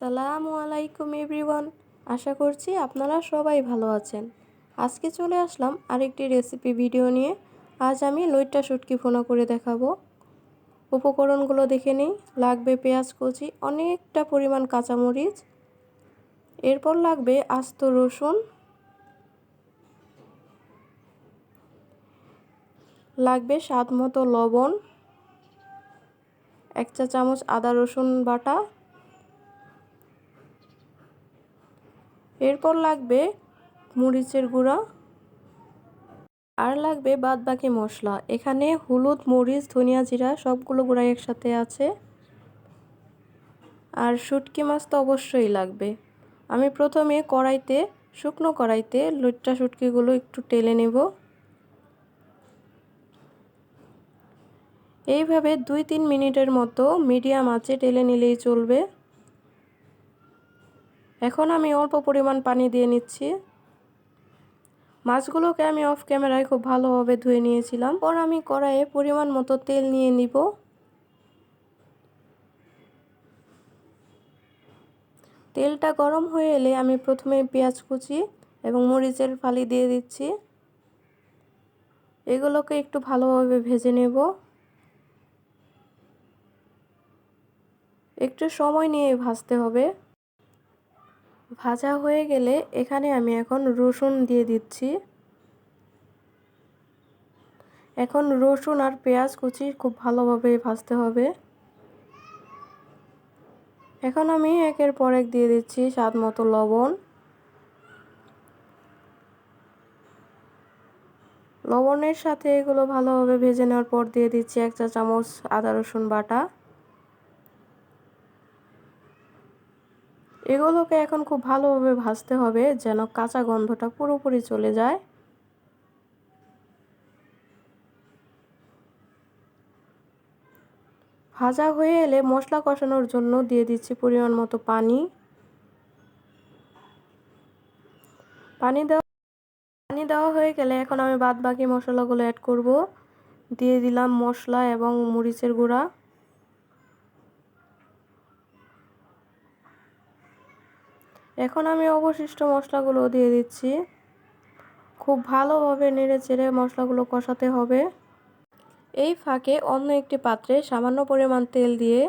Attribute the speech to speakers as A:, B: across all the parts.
A: সালামু আলাইকুম এভরিওয়ান। আশা করছি আপনারা সবাই ভালো আছেন। আজকে চলে আসলাম আরেকটি রেসিপি ভিডিও নিয়ে। আজ আমি লইট্টা শুটকি ফোনা করে দেখাবো। উপকরণগুলো দেখে নিই। লাগবে পেঁয়াজ কুচি, অনেকটা পরিমাণ কাঁচামরিচ। এরপর লাগবে আস্ত রসুন। লাগবে স্বাদ মতো লবণ। এক চা চামচ আদা রসুন বাটা। এরপর লাগবে মরিচের গুঁড়া। আর লাগবে বাদ বাকি মশলা। এখানে হলুদ, মরিচ, ধনিয়া জিরা সবগুলো গুঁড়া একসাথে আছে। আর শুটকি মাছ তো অবশ্যই লাগবে। আমি প্রথমে কড়াইতে, শুকনো কড়াইতে লুটটা শুটকিগুলো একটু টেলে নেব। এইভাবে দুই তিন মিনিটের মতো মিডিয়াম আঁচে টেলে নিলেই চলবে। এখন আমি অল্প পরিমাণ পানি দিয়ে নিচ্ছি। মাছগুলোকে আমি অফ ক্যামেরায় খুব ভালোভাবে ধুয়ে নিয়েছিলাম। পর আমি কড়াইয়ে পরিমাণ মতো তেল নিয়ে নিব। তেলটা গরম হয়ে এলে আমি প্রথমে পেঁয়াজ কুচি এবং মরিচের ফালি দিয়ে দিচ্ছি। এগুলোকে একটু ভালোভাবে ভেজে নেব। একটু সময় নিয়ে ভাজতে হবে। ভাজা হয়ে গেলে এখানে আমি এখন রসুন দিয়ে দিচ্ছি। এখন রসুন আর পেঁয়াজ কুচি খুব ভালোভাবে ভাজতে হবে। এখন আমি একের পর এক দিয়ে দিচ্ছি স্বাদ মতো লবণ। লবণের সাথে এগুলো ভালোভাবে ভেজে নেওয়ার পর দিয়ে দিচ্ছি এক চা চামচ আদা রসুন বাটা। এগুলোকে এখন খুব ভালোভাবে ভাজতে হবে যেন কাঁচা গন্ধটা পুরোপুরি চলে যায়। ভাজা হয়ে এলে মশলা কষানোর জন্য দিয়ে দিচ্ছি পরিমাণ মতো পানি। পানি দেওয়া পানি দেওয়া হয়ে গেলে এখন আমি বাদ বাকি মশলাগুলো অ্যাড করব। দিয়ে দিলাম মশলা এবং মরিচের গুঁড়া। এখন আমি অবশিষ্ট মশলাগুলো দিয়ে দিচ্ছি। খুব ভালোভাবে নেড়ে চেড়ে মশলাগুলো কষাতে হবে। এই ফাঁকে অন্য একটি পাত্রে সামান্য পরিমাণ তেল দিয়ে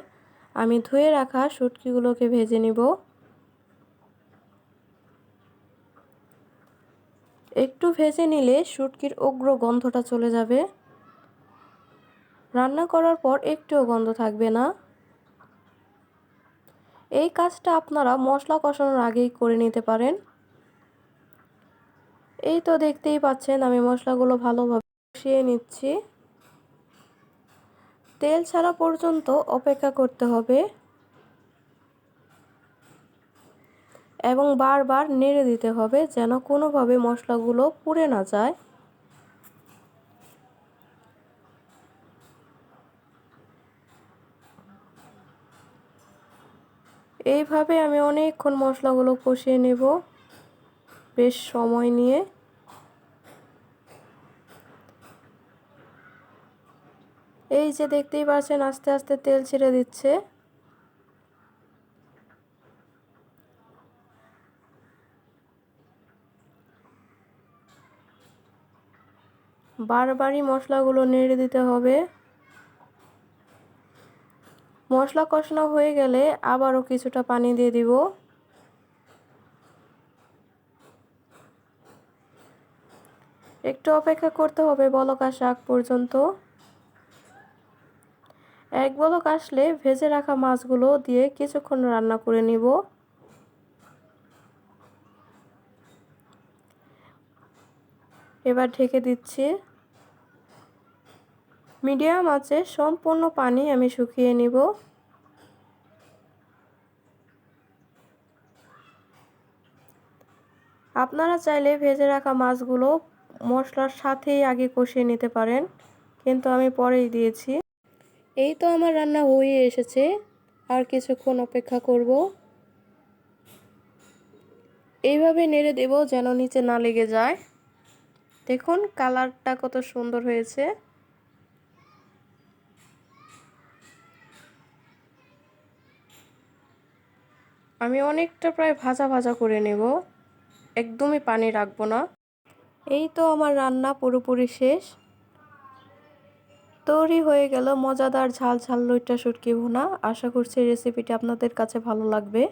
A: আমি ধুয়ে রাখা শুটকিগুলোকে ভেজে নিব। একটু ভেজে নিলে শুটকির উগ্র গন্ধটা চলে যাবে। রান্না করার পর একটুও গন্ধ থাকবে না। এই কাজটা আপনারা মশলা কষানোর আগেই করে নিতে পারেন। এই তো দেখতেই পাচ্ছেন, আমি মশলাগুলো ভালোভাবে কষিয়ে নিচ্ছি। তেল ছাড়া পর্যন্ত অপেক্ষা করতে হবে এবং বারবার নেড়ে দিতে হবে যেন কোনোভাবে মশলাগুলো পুড়ে না যায়। এইভাবে আমি অনেকক্ষণ মশলাগুলো কষিয়ে নেব। বেশ সময় নিয়ে। এই যে দেখতেই পাচ্ছেন, আস্তে আস্তে তেল ছেড়ে দিচ্ছে। বারবারই মশলাগুলো নেড়ে দিতে হবে। মশলা কষানো হয়ে গেলে আবারও কিছুটা পানি দিয়ে দিব। একটু অপেক্ষা করতে হবে বলক আগ পর্যন্ত। এক বলক আসলে ভেজে রাখা মাছগুলো দিয়ে কিছুক্ষণ রান্না করে নিব। এবার ঢেকে দিচ্ছি। মিডিয়াম আছে, সম্পূর্ণ পানি আমি শুকিয়ে নিব। আপনারা চাইলে ভেজে রাখা মাছগুলো মশলার সাথেই আগে কষিয়ে নিতে পারেন, কিন্তু আমি পরেই দিয়েছি। এই তো আমার রান্না হয়ে এসেছে, আর কিছুক্ষণ অপেক্ষা করব। এইভাবে নেড়ে দেব যেন নিচে না লেগে যায়। দেখুন, কালারটা কত সুন্দর হয়েছে। আমি অনেকটা প্রায় ভাজা ভাজা করে নেব। একদমই পানি রাখব না। এই তো আমার রান্না পুরোপুরি শেষ। তৈরি হয়ে গেল মজাদার ঝাল ঝাল লইটা শুটকি ভুনা। আশা করছি রেসিপিটি আপনাদের কাছে ভালো লাগবে।